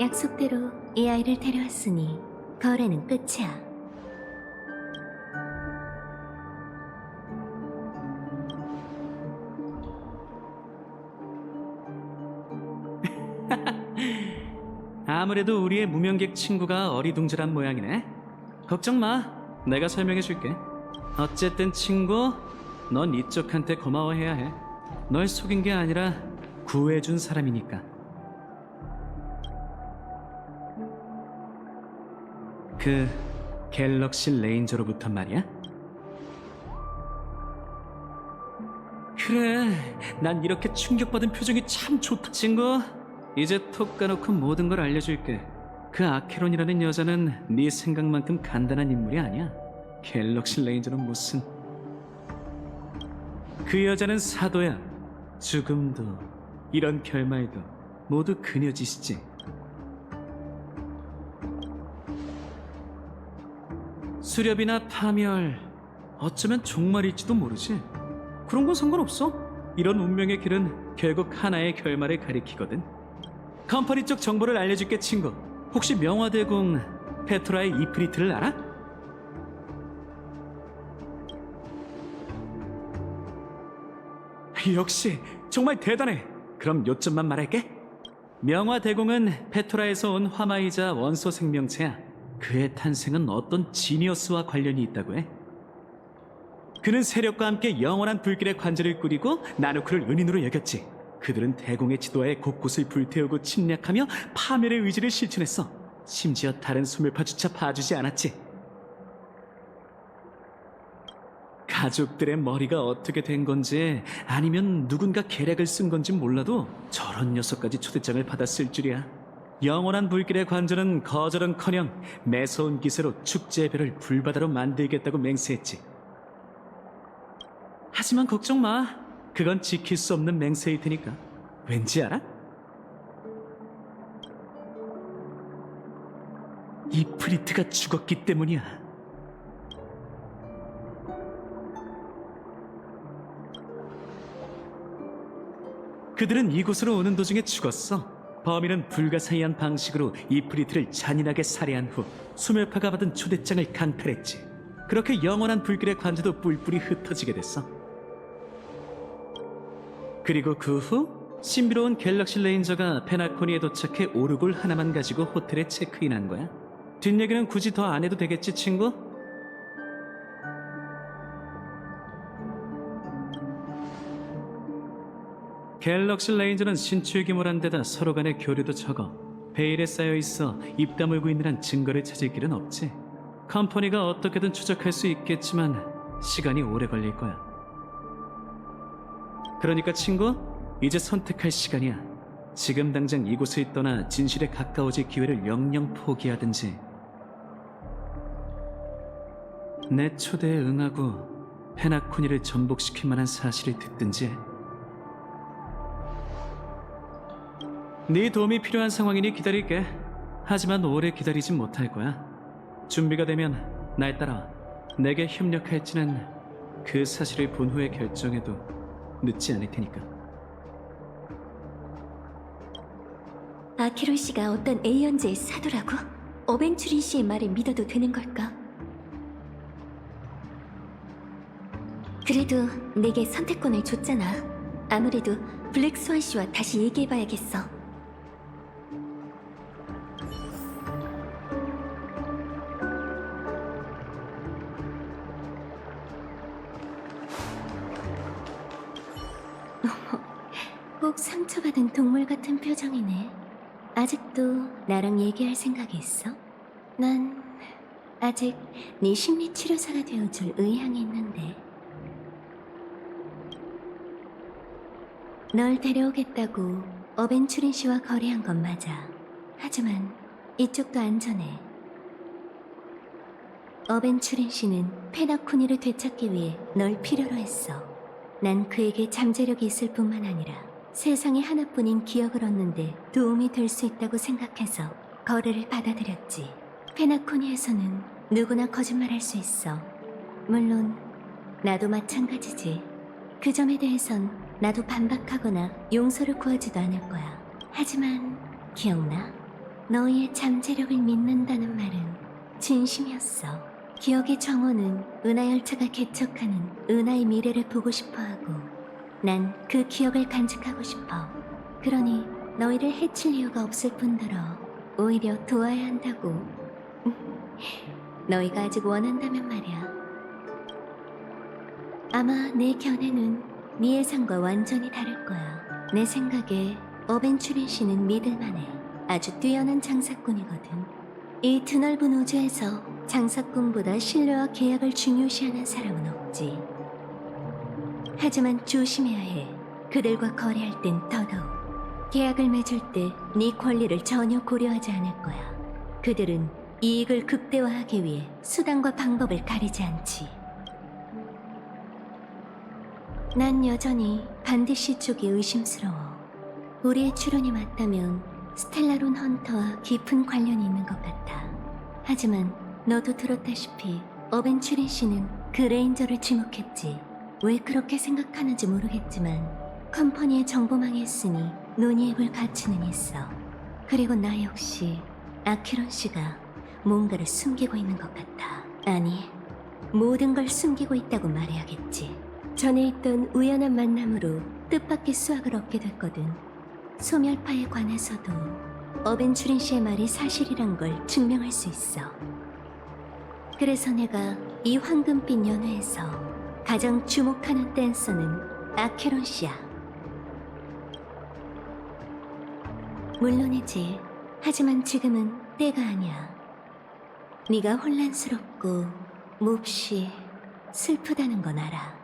약속대로 이 아이를 데려왔으니 거래는 끝이야. 아무래도 우리의 무명객 친구가 어리둥절한 모양이네. 걱정 마. 내가 설명해 줄게. 어쨌든 친구, 넌 이쪽한테 고마워해야 해. 널 속인 게 아니라 구해준 사람이니까. 그 갤럭시 레인저로부터 말이야? 그래, 난 이렇게 충격받은 표정이 참 좋다, 친구. 이제 톡 까놓고 모든 걸 알려줄게. 그 아케론이라는 여자는 네 생각만큼 간단한 인물이 아니야. 갤럭시 레인저는 무슨... 그 여자는 사도야. 죽음도, 이런 결말도 모두 그녀 짓이지. 수렵이나 파멸, 어쩌면 종말일지도 모르지. 그런 건 상관없어. 이런 운명의 길은 결국 하나의 결말을 가리키거든. 컴퍼니 쪽 정보를 알려줄게 친구. 혹시 명화대공 페트라의 이프리트를 알아? 역시 정말 대단해. 그럼 요점만 말할게. 명화 대공은 페토라에서 온 화마이자 원소 생명체야. 그의 탄생은 어떤 지니어스와 관련이 있다고 해. 그는 세력과 함께 영원한 불길의 관절을 꾸리고 나누크를 은인으로 여겼지. 그들은 대공의 지도하에 곳곳을 불태우고 침략하며 파멸의 의지를 실천했어. 심지어 다른 수멸파조차 봐주지 않았지. 가족들의 머리가 어떻게 된 건지 아니면 누군가 계략을 쓴 건지 몰라도 저런 녀석까지 초대장을 받았을 줄이야. 영원한 불길의 관절은 거절은커녕 매서운 기세로 축제의 별을 불바다로 만들겠다고 맹세했지. 하지만 걱정 마. 그건 지킬 수 없는 맹세일 테니까. 왠지 알아? 이 프리트가 죽었기 때문이야. 그들은 이곳으로 오는 도중에 죽었어. 범인은 불가사의한 방식으로 이프리트를 잔인하게 살해한 후 수멸파가 받은 초대장을 강탈했지. 그렇게 영원한 불길의 관자도 뿔뿔이 흩어지게 됐어. 그리고 그 후 신비로운 갤럭시 레인저가 페나코니에 도착해 오르골 하나만 가지고 호텔에 체크인한 거야. 뒷얘기는 굳이 더 안 해도 되겠지, 친구? 갤럭시 레인저는 신출 규모란 데다 서로 간의 교류도 적어 베일에 쌓여 있어 입 다물고 있는 한 증거를 찾을 길은 없지. 컴퍼니가 어떻게든 추적할 수 있겠지만 시간이 오래 걸릴 거야. 그러니까 친구, 이제 선택할 시간이야. 지금 당장 이곳을 떠나 진실에 가까워질 기회를 영영 포기하든지 내 초대에 응하고 페나코니를 전복시킬 만한 사실을 듣든지 네 도움이 필요한 상황이니 기다릴게. 하지만 오래 기다리진 못할 거야. 준비가 되면 날 따라 내게 협력할지는 그 사실을 본 후에 결정해도 늦지 않을 테니까. 아키로 씨가 어떤 에이언즈의 사도라고? 어벤츄린 씨의 말을 믿어도 되는 걸까? 그래도 내게 선택권을 줬잖아. 아무래도 블랙스완 씨와 다시 얘기해봐야겠어. 꼭 상처받은 동물 같은 표정이네. 아직도 나랑 얘기할 생각이 있어? 난 아직 네 심리 치료사가 되어줄 의향이 있는데. 널 데려오겠다고 어벤츄린 씨와 거래한 건 맞아. 하지만 이쪽도 안전해. 어벤츄린 씨는 페나코니를 되찾기 위해 널 필요로 했어. 난 그에게 잠재력이 있을 뿐만 아니라 세상에 하나뿐인 기억을 얻는데 도움이 될 수 있다고 생각해서 거래를 받아들였지. 페나코니에서는 누구나 거짓말할 수 있어. 물론 나도 마찬가지지. 그 점에 대해선 나도 반박하거나 용서를 구하지도 않을 거야. 하지만 기억나? 너희의 잠재력을 믿는다는 말은 진심이었어. 기억의 정원은 은하 열차가 개척하는 은하의 미래를 보고 싶어하고 난 그 기억을 간직하고 싶어. 그러니 너희를 해칠 이유가 없을 뿐더러 오히려 도와야 한다고. 너희가 아직 원한다면 말이야. 아마 내 견해는 네 예상과 완전히 다를 거야. 내 생각에 어벤츄린 씨는 믿을만해. 아주 뛰어난 장사꾼이거든. 이 드넓은 우주에서 장사꾼보다 신뢰와 계약을 중요시하는 사람은 없지. 하지만 조심해야 해. 그들과 거래할 땐 더더욱. 계약을 맺을 때 네 권리를 전혀 고려하지 않을 거야. 그들은 이익을 극대화하기 위해 수단과 방법을 가리지 않지. 난 여전히 반드시 쪽이 의심스러워. 우리의 추론이 맞다면 스텔라론 헌터와 깊은 관련이 있는 것 같아. 하지만 너도 들었다시피 어벤츄린 씨는 그 레인저를 지목했지. 왜 그렇게 생각하는지 모르겠지만 컴퍼니의 정보망에 있으니 논의해볼 가치는 있어. 그리고 나 역시 아키론 씨가 뭔가를 숨기고 있는 것 같아. 아니, 모든 걸 숨기고 있다고 말해야겠지. 전에 있던 우연한 만남으로 뜻밖의 수확을 얻게 됐거든. 소멸파에 관해서도 어벤츄린 씨의 말이 사실이란 걸 증명할 수 있어. 그래서 내가 이 황금빛 연회에서 가장 주목하는 댄서는 아케론 씨야. 물론이지. 하지만 지금은 때가 아니야. 네가 혼란스럽고 몹시 슬프다는 건 알아.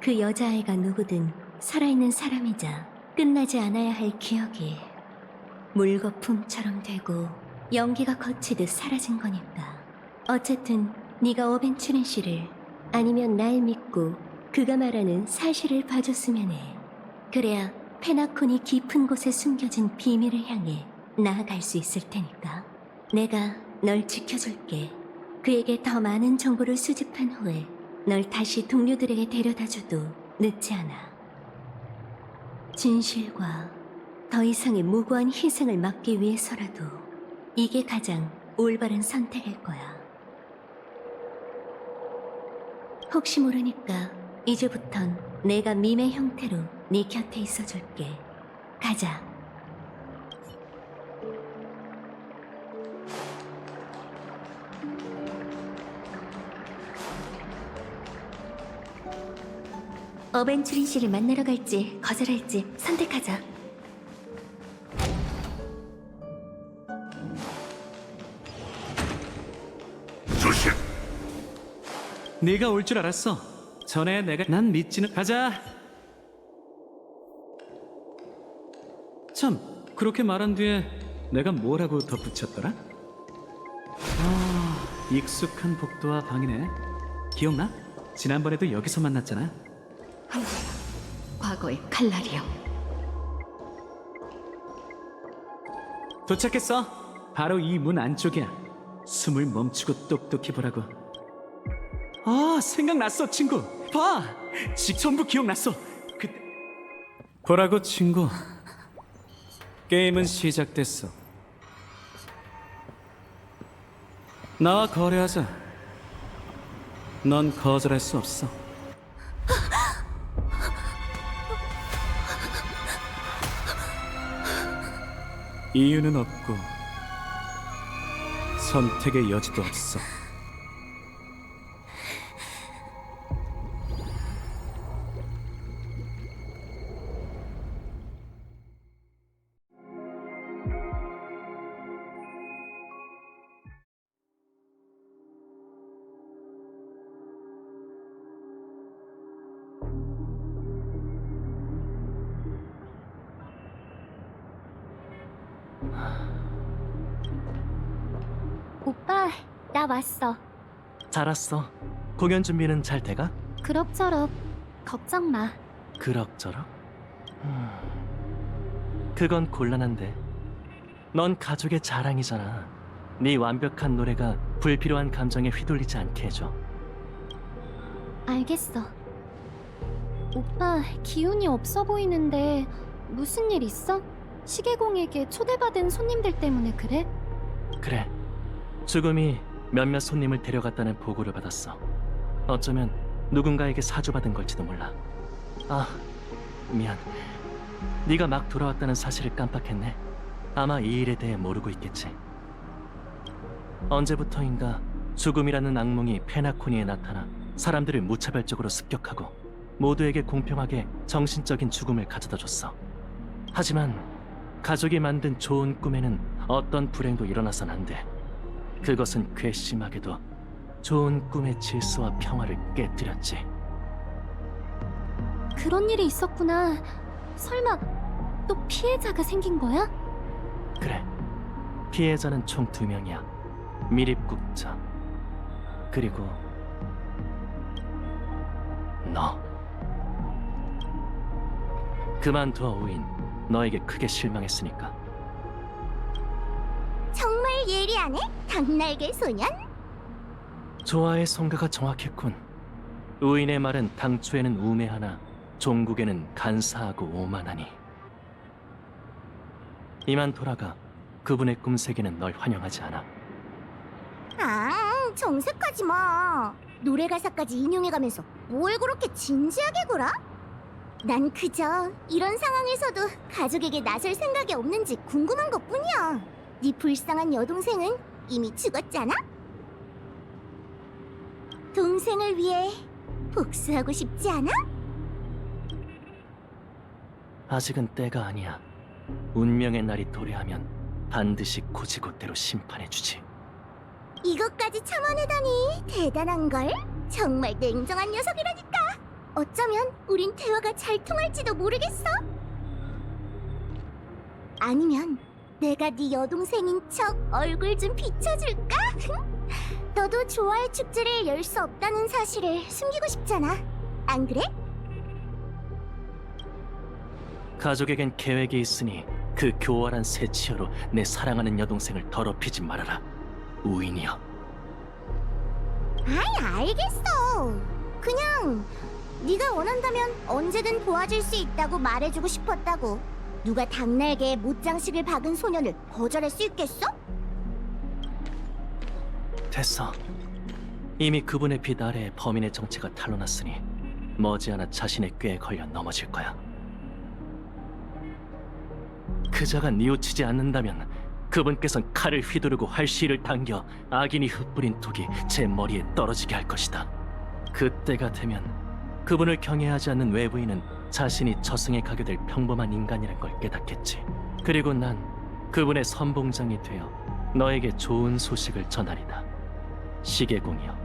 그 여자아이가 누구든 살아있는 사람이자 끝나지 않아야 할 기억이 물거품처럼 되고 연기가 거치듯 사라진 거니까. 어쨌든 네가 어벤츄린 씨를 아니면 날 믿고 그가 말하는 사실을 봐줬으면 해. 그래야 페나콘이 깊은 곳에 숨겨진 비밀을 향해 나아갈 수 있을 테니까. 내가 널 지켜줄게. 그에게 더 많은 정보를 수집한 후에 널 다시 동료들에게 데려다줘도 늦지 않아. 진실과 더 이상의 무고한 희생을 막기 위해서라도 이게 가장 올바른 선택일 거야. 혹시 모르니까 이제부턴 내가 밈의 형태로 네 곁에 있어줄게. 가자. 어벤츄린 씨를 만나러 갈지 거절할지 선택하자. 조심. 네가 올 줄 알았어. 전에 내가 난 믿지는 가자. 참 그렇게 말한 뒤에 내가 뭐라고 덧붙였더라? 아 익숙한 복도와 방이네. 기억나? 지난번에도 여기서 만났잖아. 과거의 칼날이요. 도착했어. 바로 이 문 안쪽이야. 숨을 멈추고 똑똑히 보라고. 아, 생각났어, 친구. 봐! 지 전부 기억났어. 그... 보라고, 친구. 게임은 시작됐어. 나와 거래하자. 넌 거절할 수 없어. 이유는 없고 선택의 여지도 없어. 나 왔어. 잘 왔어. 공연 준비는 잘 돼가? 그럭저럭. 걱정 마. 그럭저럭? 음, 그건 곤란한데. 넌 가족의 자랑이잖아. 네 완벽한 노래가 불필요한 감정에 휘둘리지 않게 해줘. 알겠어. 오빠, 기운이 없어 보이는데 무슨 일 있어? 시계공에게 초대받은 손님들 때문에 그래? 그래. 죽음이 몇몇 손님을 데려갔다는 보고를 받았어. 어쩌면 누군가에게 사주받은 걸지도 몰라. 아, 미안. 네가 막 돌아왔다는 사실을 깜빡했네. 아마 이 일에 대해 모르고 있겠지. 언제부터인가 죽음이라는 악몽이 페나코니에 나타나 사람들을 무차별적으로 습격하고 모두에게 공평하게 정신적인 죽음을 가져다 줬어. 하지만 가족이 만든 좋은 꿈에는 어떤 불행도 일어나선 안 돼. 그것은 괘씸하게도 좋은 꿈의 질서와 평화를 깨뜨렸지. 그런 일이 있었구나. 설마 또 피해자가 생긴 거야? 그래. 피해자는 총 두 명이야. 미립국자. 그리고 너. 그만둬 오인. 너에게 크게 실망했으니까. 예리하네, 닭날개 소년. 조아의 성가가 정확했군. 우인의 말은 당초에는 우매하나 종국에는 간사하고 오만하니. 이만 돌아가. 그분의 꿈 세계는 널 환영하지 않아. 아, 정색하지 마. 노래 가사까지 인용해가면서 뭘 그렇게 진지하게 굴어? 난 그저 이런 상황에서도 가족에게 나설 생각이 없는지 궁금한 것뿐이야. 네 불쌍한 여동생은 이미 죽었잖아. 동생을 위해 복수하고 싶지 않아? 아직은 때가 아니야. 운명의 날이 도래하면 반드시 고지고대로 심판해주지. 이것까지 참아내다니 대단한 걸. 정말 냉정한 녀석이라니까. 어쩌면 우린 대화가 잘 통할지도 모르겠어. 아니면 내가 네 여동생인 척 얼굴 좀 비춰줄까? 너도 좋아할 축제를 열 수 없다는 사실을 숨기고 싶잖아. 안 그래? 가족에겐 계획이 있으니 그 교활한 새치어로 내 사랑하는 여동생을 더럽히지 말아라. 우인이여. 아이 알겠어. 그냥 네가 원한다면 언제든 도와줄 수 있다고 말해주고 싶었다고. 누가 닭날개에 못장식을 박은 소년을 거절할 수 있겠어? 됐어. 이미 그분의 빛 아래에 범인의 정체가 탄로났으니 머지않아 자신의 꾀에 걸려 넘어질 거야. 그자가 뉘우치지 않는다면 그분께선 칼을 휘두르고 활시를 당겨 악인이 흩뿌린 독이 제 머리에 떨어지게 할 것이다. 그때가 되면 그분을 경외하지 않는 외부인은 자신이 저승에 가게 될 평범한 인간이란 걸 깨닫겠지. 그리고 난 그분의 선봉장이 되어 너에게 좋은 소식을 전하리다. 시계공이여.